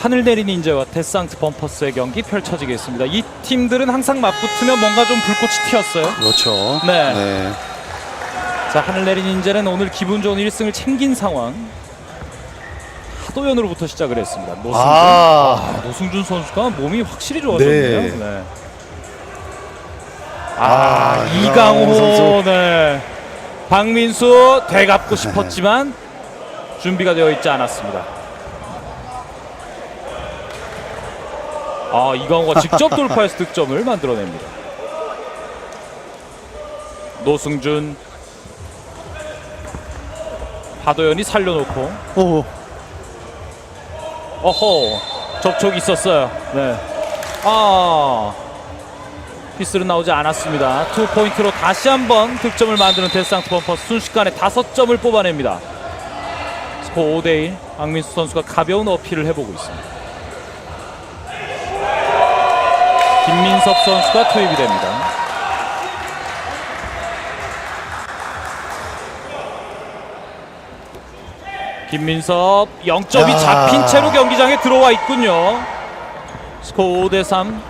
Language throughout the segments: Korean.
하늘내린 인재와 데상트 범퍼스의 경기 펼쳐지겠습니다. 이 팀들은 항상 맞붙으면 뭔가 좀 불꽃이 튀었어요. 그렇죠. 네. 네. 자 하늘내린 인재는 오늘 기분 좋은 1승을 챙긴 상황. 하도연으로부터 시작을 했습니다. 노승준, 아. 아, 노승준 선수가 몸이 확실히 좋아졌네요. 네. 네. 아, 아, 이강호 이강호 선수. 네. 박민수 되갚고 싶었지만 준비가 되어 있지 않았습니다. 아 이강호가 직접 돌파해서 득점을 만들어냅니다. 노승준 하도연이 살려놓고 오. 어허 접촉이 있었어요. 네. 아 피스는 나오지 않았습니다. 투 포인트로 다시 한번 득점을 만드는 데스상트 범퍼 순식간에 다섯 점을 뽑아냅니다. 스코어 5대1 박민수 선수가 가벼운 어필을 해보고 있습니다. 김민섭 선수가 투입이 됩니다. 김민섭 0점이 야. 잡힌 채로 경기장에 들어와 있군요. 스코어 5대 3.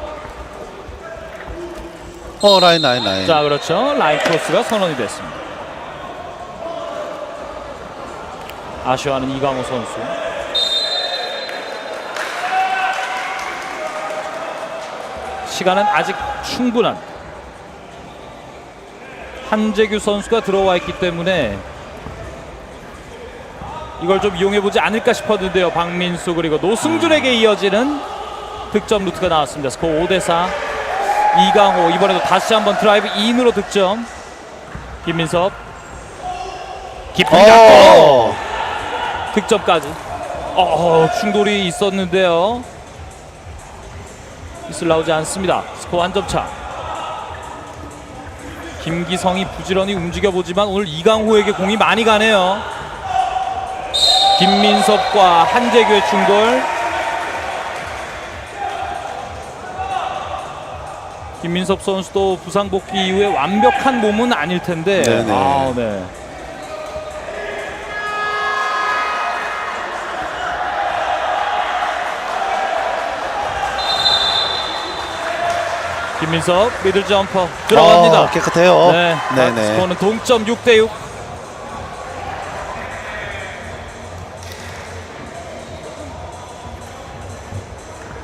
어 라인 라인 라인. 자, 그렇죠. 라인 크로스가 선언이 됐습니다. 아쉬워하는 이강호 선수. 시간은 아직 충분한 한재규 선수가 들어와 있기 때문에 이걸 좀 이용해 보지 않을까 싶었는데요. 박민수 그리고 노승준에게 이어지는 득점 루트가 나왔습니다. 스코어 5대 4. 이강호 이번에도 다시 한번 드라이브 인으로 득점. 김민섭 깊은 각도 어. 득점까지. 어 충돌이 있었는데요. 미슬 나오지 않습니다. 스코어 한 점 차. 김기성이 부지런히 움직여 보지만 오늘 이강호에게 공이 많이 가네요. 김민섭과 한재규의 충돌. 김민섭 선수도 부상 복귀 이후에 완벽한 몸은 아닐 텐데. 네네. 아, 네. 김민섭 미들 점퍼 들어갑니다. 어, 깨끗해요. 네, 네네. 스코어는 동점 6대 6.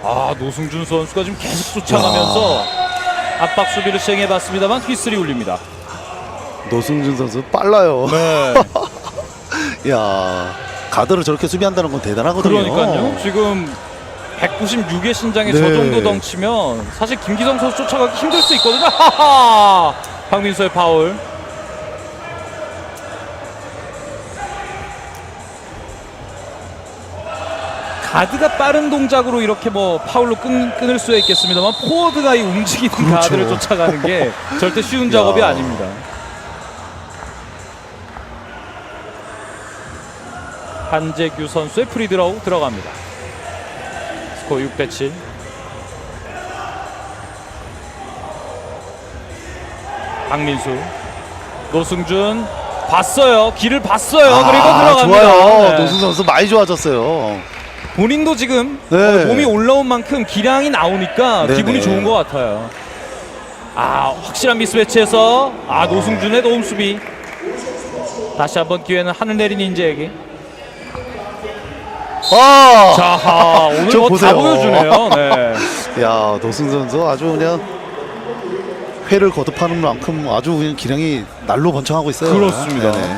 아 노승준 선수가 지금 계속 쫓아가면서 압박 수비를 시행해봤습니다만 휘슬이 울립니다. 노승준 선수 빨라요. 네, 야 가드를 저렇게 수비한다는 건 대단하거든요. 그러니까요. 지금 196의 신장에 저 네. 정도 덩치면 사실 김기성 선수 쫓아가기 힘들 수 있거든요. 하하! 박민서의 파울. 가드가 빠른 동작으로 이렇게 뭐 파울로 끈, 끊을 수 있겠습니다만 포워드가 이 움직이는 그렇죠. 가드를 쫓아가는 게 절대 쉬운 작업이 야. 아닙니다. 한재규 선수의 프리드로우 들어갑니다. 스코어 6대 7. 박민수, 노승준 봤어요. 길을 봤어요. 그리고 들어갑니다. 좋아요. 네. 노승 선수 많이 좋아졌어요. 본인도 지금 네. 어, 몸이 올라온 만큼 기량이 나오니까 네네. 기분이 좋은 것 같아요. 아 확실한 미스매치에서 아 노승준의 도움 수비. 다시 한번 기회는 하늘 내린 인재에게. 아, 자 오늘 저 뭐다 보세요. 보여주네요. 네. 야 노승 선수 아주 그냥 회를 거듭하는 만큼 아주 그냥 기량이 날로 번창하고 있어요. 그렇습니다. 네네.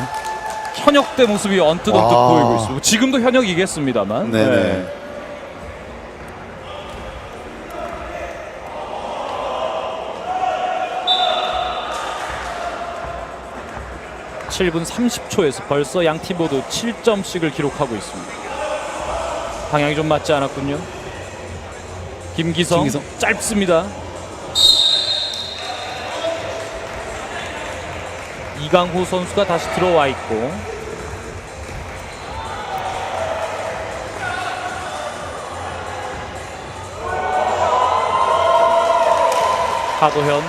현역대 모습이 언뜻 언뜻 와. 보이고 있습니다. 지금도 현역이겠습니다만. 네네. 네. 칠분 30초에서 벌써 양 팀 모두 7점씩을 기록하고 있습니다. 방향이 좀 맞지 않았군요. 김기성, 김기성. 짧습니다. 이강호 선수가 다시 들어와 있고 하도현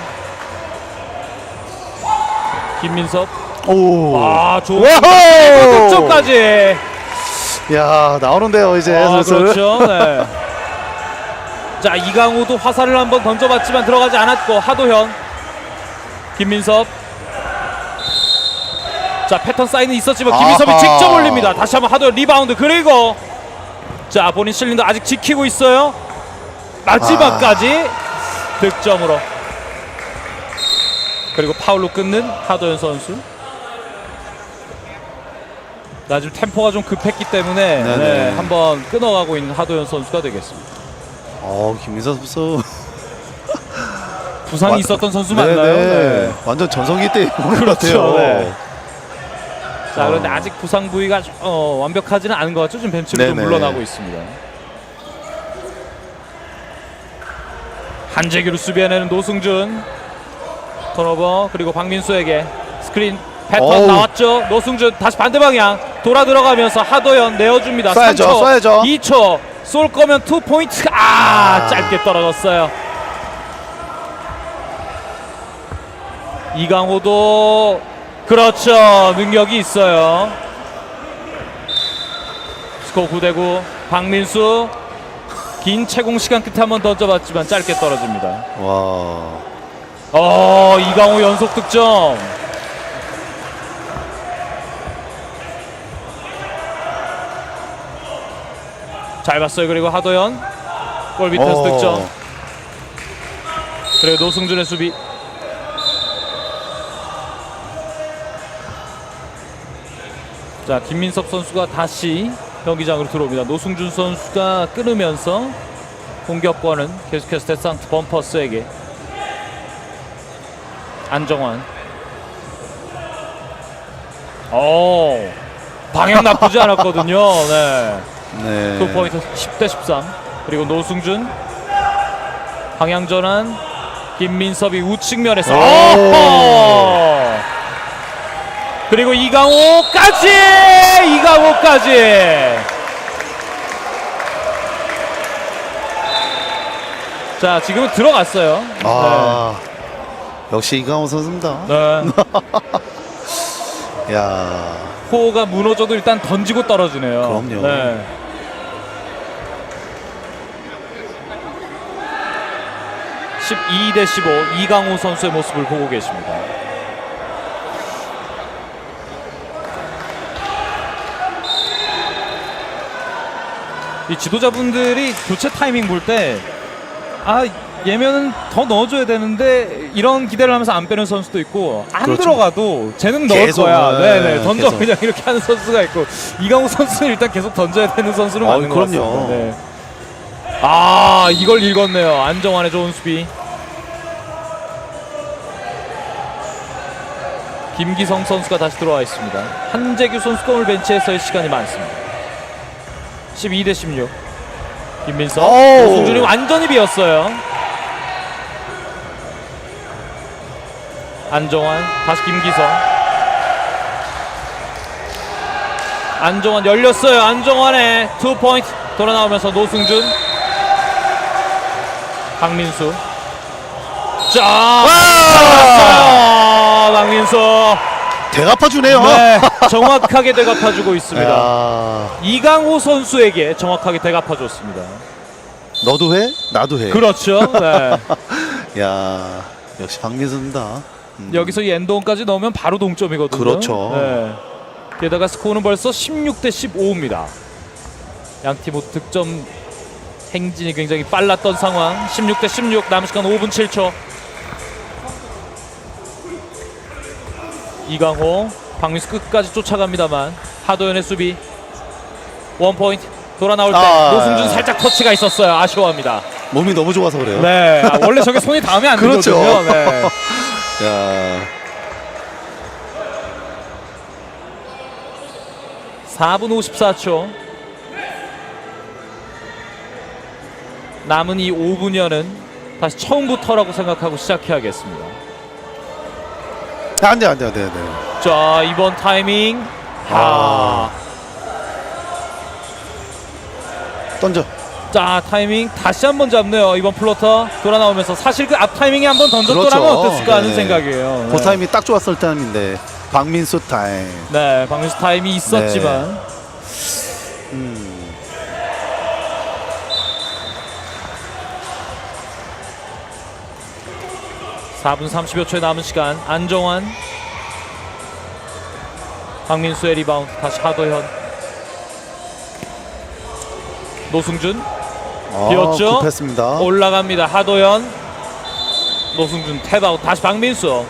김민섭 오. 아 좋은 와호! 득점까지 야 나오는데요 이제 아, 슬슬. 그렇죠. 네. 자 이강호도 화살을 한번 던져봤지만 들어가지 않았고 하도현, 김민섭. 자 패턴 사인은 있었지만 김민섭이 아하. 직접 올립니다. 다시 한번 하도현 리바운드 그리고 자 본인 실린더 아직 지키고 있어요. 마지막까지 득점으로 그리고 파울로 끊는 하도현 선수. 나 지금 템포가 좀 급했기 때문에 네네. 네, 한번 끊어가고 있는 하도현 선수가 되겠습니다. 어 김민서 선수. 부상이 완- 있었던 선수. 맞나요? 네. 완전 전성기 때 오는 것 그렇죠. 같아요. 네. 자 그런데 어. 아직 부상 부위가 좀, 어, 완벽하지는 않은 것 같죠? 지금 벤치로 좀 네네. 물러나고 있습니다. 한재규를 수비해내는 노승준 턴오버 그리고 박민수에게 스크린 패턴 어우. 나왔죠. 노승준 다시 반대 방향 돌아 들어가면서 하도현 내어줍니다. 쏴야죠, 3초, 쏴야죠. 2초 쏠 거면 투 포인트 아, 아. 짧게 떨어졌어요. 이강호도 그렇죠 능력이 있어요. 스코어 9대9 박민수 긴 채공 시간 끝에 한번 던져봤지만 짧게 떨어집니다. 와. 어 이강호 연속 득점. 잘 봤어요. 그리고 하도현 골 밑에서 어. 득점. 그리고 노승준의 수비. 자 김민섭 선수가 다시 경기장으로 들어옵니다. 노승준 선수가 끊으면서 공격권은 계속해서 데상트 범퍼스에게 안정환. 오 방향 나쁘지 않았거든요. 네. 네. 투 포인트 10대 13 그리고 노승준 방향 전환 김민섭이 우측면에서 오. 오호! 그리고 이강호까지 이강호까지 자 지금은 들어갔어요 아. 역시 이강호 선수입니다. 네. 네. 야. 코어가 무너져도 일단 던지고 떨어지네요 그럼요. 네. (12 대 15) 이강호 선수의 모습을 보고 계십니다. 이 지도자분들이 교체 타이밍 볼 때아 얘면은 더 넣어줘야 되는데 이런 기대를 하면서 안 빼는 선수도 있고 안 그렇죠. 들어가도 쟤는 넣을 계속, 거야. 네, 네네 던져 계속. 그냥 이렇게 하는 선수가 있고 이강호 선수는 일단 계속 던져야 되는 선수는 아, 맞는 것 그럼요. 같습니다. 네. 아 이걸 읽었네요. 안정환의 좋은 수비. 김기성 선수가 다시 들어와 있습니다. 한재규 선수가 오늘 벤치에서의 시간이 많습니다. 12 대 16. 김민석. 노승준이 완전히 비었어요. 안정환, 다시 김기성. 안정환 열렸어요. 안정환의 투 포인트 돌아 나오면서 노승준, 박민수. 자. 박민수. 대갚아 주네요. 네, 정확하게 대갚아주고 있습니다. 야. 이강호 선수에게 정확하게 대갚아줬습니다. 너도 해? 나도 해. 그렇죠. 네. 야. 역시 박민수입니다. 음. 여기서 이 엔드원까지 넣으면 바로 동점이거든요. 그렇죠. 네. 게다가 스코어는 벌써 16대 15입니다. 양팀 모두 득점 행진이 굉장히 빨랐던 상황. 16대 16 남은 시간 5분 7초. 이강호, 박민수 끝까지 쫓아갑니다만 하도현의 수비 원 포인트 돌아 나올 때 아. 노승준 살짝 터치가 있었어요. 아쉬워합니다. 몸이 너무 좋아서 그래요. 네, 아, 원래 저게 손이 닿으면 안 그렇죠. 되거든요. 네. 야. 4분 54초. 남은 이 5분여는 다시 처음부터라고 생각하고 시작해야겠습니다. 안돼 안돼 안돼 안돼. 자 이번 타이밍 아. 아. 던져. 자 타이밍 다시 한번 잡네요 이번 플로터 돌아 나오면서 사실 그 앞 타이밍에 한번 던졌더라면 그렇죠. 어땠을까 하는 네네. 생각이에요. 그 타임이 딱 좋았을 타임인데 박민수 타임. 네, 박민수 타임이 있었지만 음. 사분 30여 초에 남은 시간. 안정환. 박민수의 리바운드. 다시 하도현. 노승준. 아, 비었죠? 급했습니다. 올라갑니다. 하도현. 노승준 탭아웃. 다시 박민수.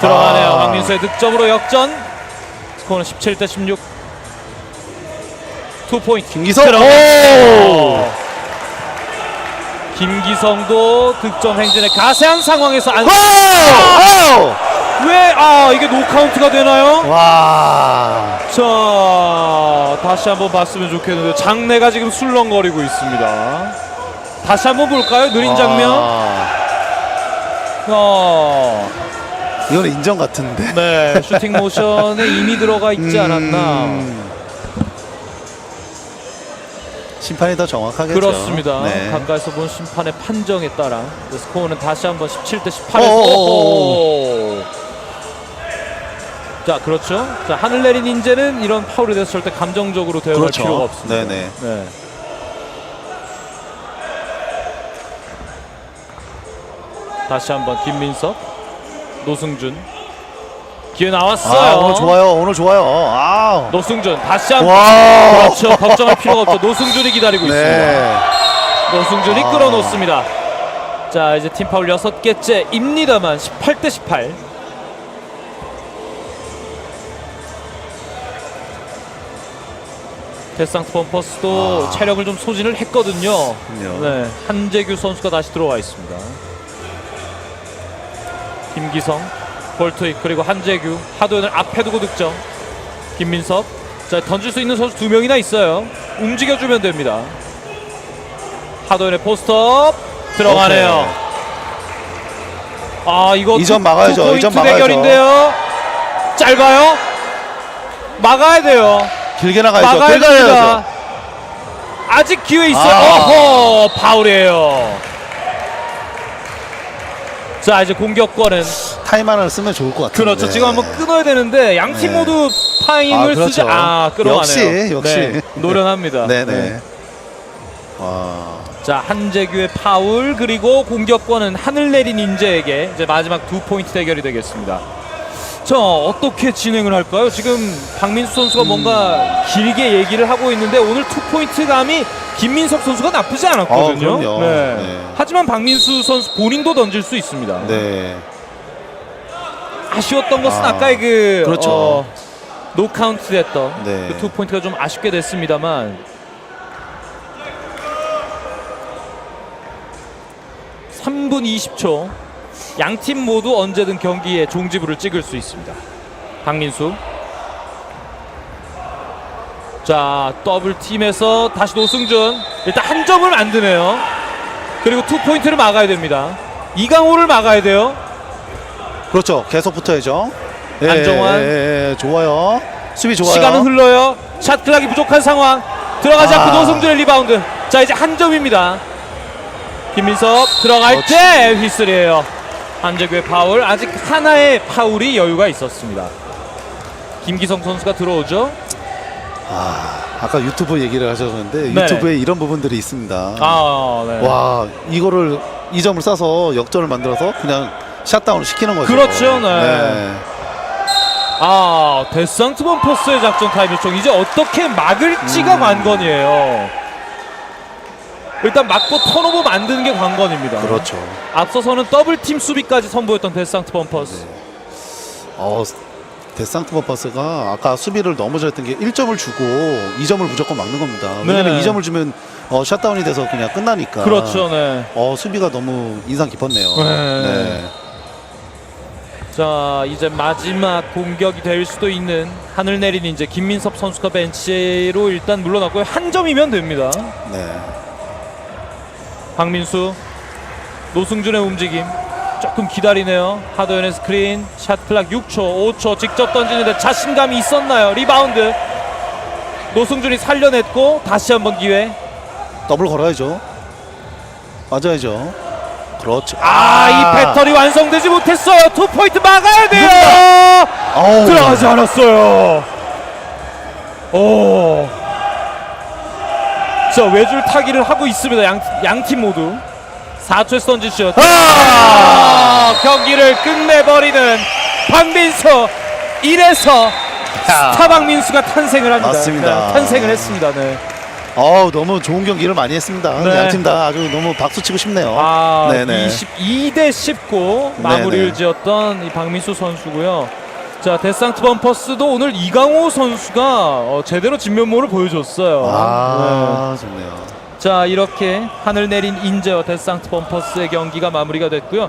들어가네요. 아. 박민수의 득점으로 역전. 스코어는 17 대 16 투포인트. 김기성. 들어갔어요. 오! 김기성도 득점 행진의 가세한 상황에서 안... 오! 왜? 아 이게 노카운트가 되나요? 와. 자 다시 한번 봤으면 좋겠는데 장내가 지금 술렁거리고 있습니다 다시 한번 볼까요? 느린 장면 아, 어, 이건 인정 같은데. 네 슈팅 모션에 이미 들어가 있지 않았나 음. 심판이 더 정확하겠죠. 그렇습니다 네. 가까이서 본 심판의 판정에 따라 스코어는 다시 한번 17대 18에서 어어어어. 자 그렇죠 자 하늘 내린 인재는 이런 파울이 됐을 때 감정적으로 대응할 그렇죠. 필요가 없습니다 네네. 네. 다시 한번 김민석, 노승준 기회 나왔어요. 아, 오늘 좋아요. 오늘 좋아요. 아. 노승준 다시 한 번 와. 그렇죠. 걱정할 필요가 없죠. 노승준이 기다리고 있습니다. 네. 노승준이 아. 끌어놓습니다. 자 이제 팀 파울 여섯 개째입니다만 18 대 18. 데상트 범퍼스도 아. 체력을 좀 소진을 했거든요. 네, 한재규 선수가 다시 들어와 있습니다. 김기성, 볼트익 그리고 한재규, 하도현을 앞에 두고 득점. 김민석, 자 던질 수 있는 선수 두 명이나 있어요. 움직여주면 됩니다. 하도현의 포스트업 들어가네요. 아 이거 이점 투- 막아야죠. 포인트 이점 막아야죠. 대결인데요. 짧아요. 막아야 돼요. 길게 나가야죠. 막아야 길게 됩니다. 나가야죠. 아직 기회 있어요. 아. 어허, 파울이에요. 자, 이제 공격권은 타임 하나를 쓰면 좋을 것 같은데. 그렇죠. 지금 한번 끊어야 되는데 양 팀 네. 모두 타임을 아, 그렇죠. 쓰지 아, 끌어가네요. 역시, 역시. 네, 노련합니다. 네네. 네. 와. 자, 한재규의 파울 그리고 공격권은 하늘 내린 인재에게 이제 마지막 두 포인트 대결이 되겠습니다. 자, 어떻게 진행을 할까요? 지금 박민수 선수가 뭔가 길게 얘기를 하고 있는데 오늘 투 포인트 감이 김민석 선수가 나쁘지 않았거든요. 아, 그럼요. 네. 네. 하지만 박민수 선수 본인도 던질 수 있습니다. 네. 아쉬웠던 것은 아, 아, 까의그 그렇죠. 어, 노 카운트 됐던 네. 그투 포인트가 좀 아쉽게 됐습니다만 3분 20초 양 팀 모두 언제든 경기에 종지부를 찍을 수 있습니다. 박민수 자 더블 팀에서 다시 노승준 일단 한 점을 만드네요. 그리고 투 포인트를 막아야 됩니다. 이강호를 막아야 돼요. 그렇죠. 계속 붙어야죠. 예, 안정환. 예, 예, 예, 좋아요. 수비 좋아요. 시간은 흘러요. 샷 클락이 부족한 상황. 들어가지 않고 아. 노승준의 리바운드. 자 이제 한 점입니다. 김민석 들어갈 그렇지. 때 휘슬이에요. 한재규의 파울. 아직 하나의 파울이 여유가 있었습니다. 김기성 선수가 들어오죠. 아, 아까 유튜브 얘기를 하셨는데 네네. 유튜브에 이런 부분들이 있습니다. 아, 네. 와, 이거를 이 점을 싸서 역전을 만들어서 그냥 샷다운을 시키는 거죠. 그렇죠, 네. 아, 데상트 범퍼스의 작전 타임 요청. 이제 어떻게 막을지가 음. 관건이에요. 일단 막고 턴오버 만드는 게 관건입니다. 그렇죠. 앞서서는 더블팀 수비까지 선보였던 데상트 범퍼스. 어, 데상트 버퍼스가 아까 수비를 너무 잘했던 게 1점을 주고 2점을 무조건 막는 겁니다. 왜냐면 네네. 2점을 주면 어, 샷다운이 돼서 그냥 끝나니까. 그렇죠, 네. 어, 수비가 너무 인상 깊었네요. 네. 네. 자, 이제 마지막 공격이 될 수도 있는 하늘 내린 이제 김민섭 선수가 벤치로 일단 물러났고요. 한 점이면 됩니다. 네. 박민수, 노승준의 움직임. 조금 기다리네요. 하도현의 스크린, 샷 클락 6초, 5초 직접 던지는데 자신감이 있었나요? 리바운드. 노승준이 살려냈고 다시 한번 기회. 더블 걸어야죠. 맞아야죠. 그렇죠. 아, 이 배터리 완성되지 못했어요. 투 포인트 막아야 돼요. 어우. 들어가지 않았어요. 오. 자 외줄 타기를 하고 있습니다. 양 양 팀 모두 4초의 던지슛. 아, 경기를 끝내버리는 박민수. 이래서 스타 박민수가 탄생을 합니다. 맞습니다. 네, 탄생을 했습니다. 네. 어우 너무 좋은 경기를 많이 했습니다. 네. 양팀 다 아주 너무 박수 치고 싶네요. 아, 네네. 22대 19 마무리를 네네. 지었던 이 박민수 선수고요. 자, 데상트 범퍼스도 오늘 이강호 선수가 어, 제대로 진면모를 보여줬어요. 네. 아 좋네요. 자, 이렇게 하늘 내린 인제와 데상트 범퍼스의 경기가 마무리가 됐고요.